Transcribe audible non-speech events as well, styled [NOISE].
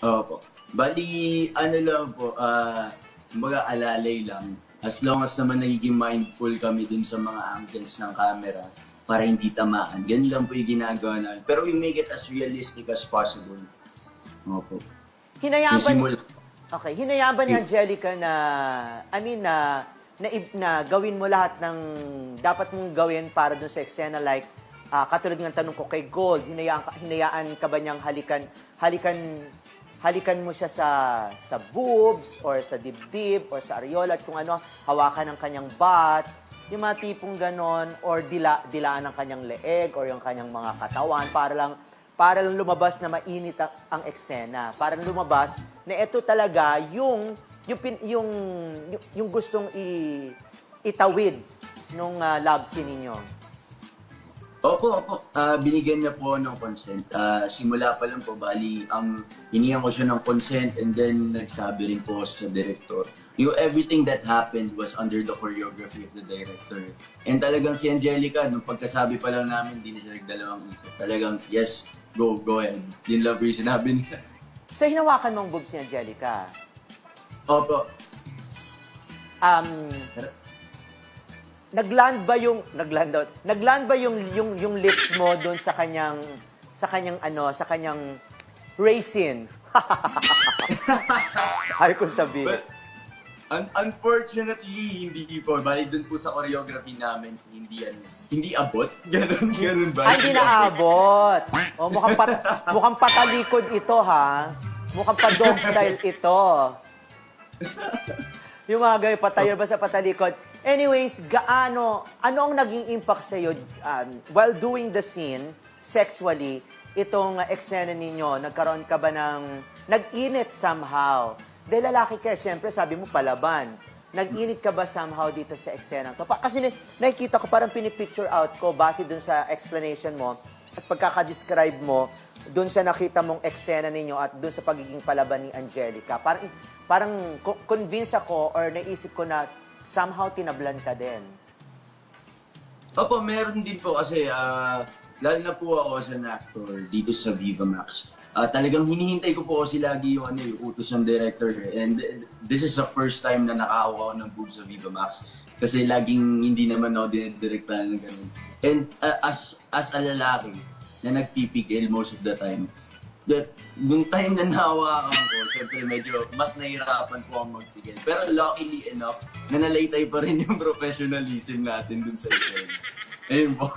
Opo. Bali, ano lang po, ah, mga alalay lang. As long as naman nagiging mindful kami dun sa mga angles ng camera para hindi tamaan. Ganun lang po yung ginagawa namin. Pero we make it as realistic as possible. Opo. Hinayaan ba, okay, hinayaan ba ni Angelica na, I mean, na, na, i- na gawin mo lahat ng dapat mong gawin para dun sa eksena like, ah, katulad ng tanong ko kay Gold, hinayaan, ka- hinayaan ka ba niyang halikan, halikan, halikan mo siya sa sa boobs or sa dibdib or sa areola at kung ano, hawakan ng kanyang butt, yung mga tipong ganon or dila, dilaan ng kanyang leeg or yung kanyang mga katawan para lang para lang lumabas na mainit ang, ang eksena. Para lang lumabas na ito talaga yung yung yung yung, yung gustong i itawid nung ah, love scene ninyo. Opo, opo. Ah, binigyan niya po ng consent. Ah, simula pa lang po, bali, um, hinihan ko siya ng consent and then nagsabi rin po sa director. Yung everything that happened was under the choreography of the director. And talagang si Angelica, nung pagkasabi pa lang namin, hindi na siya nagdalawang isip. Talagang, yes, go, go ahead. Yun lang po yung sinabi niya. So hinawakan mong boobs ni Angelica. Opo. Um, nagland ba yung nagland out, nagland ba yung yung yung lips mo doon sa kanyang sa kanyang ano sa kanyang raisin [LAUGHS] ay ko sabihin But, un- unfortunately, hindi po. Bali, dun po sa choreography namin, hindi, ano, hindi abot. [LAUGHS] Ganon, ganon ba? ay hindi naabot oh mukhang pat, mukhang patalikod ito ha mukhang pa dog style ito [LAUGHS] yung mga ganyan, patayo ba sa patalikod? Anyways, gaano, ano ang naging impact sa'yo um, while doing the scene, sexually, itong eksena ninyo, nagkaroon ka ba ng, nag-init somehow? Dahil lalaki ka, syempre, sabi mo, palaban. Nag-init ka ba somehow dito sa eksena to? Kasi ni- nakikita ko, parang pinipicture out ko base dun sa explanation mo at pagkakadescribe mo dun sa nakita mong eksena ninyo at dun sa pagiging palaban ni Angelica. Parang, parang co- convince ako or naisip ko na somehow tinablan ka din. Opo, meron din po kasi ah, lalo na po ako as an actor dito sa Viva Max. Ah, talagang hinihintay ko po kasi lagi yung, ano, yung utos ng director. And uh, this is the first time na nakakuha ako ng boobs sa Viva Max. Kasi laging hindi naman ako dinidirektahan ng ganun. And ah, as as a lalaki na nagpipigil most of the time, that nung time na nahawakan ko, syempre medyo mas nahihirapan po akong magpigil. Pero luckily enough, na nalaytay pa rin yung [LAUGHS] professionalism natin dun sa isang. Ayun po.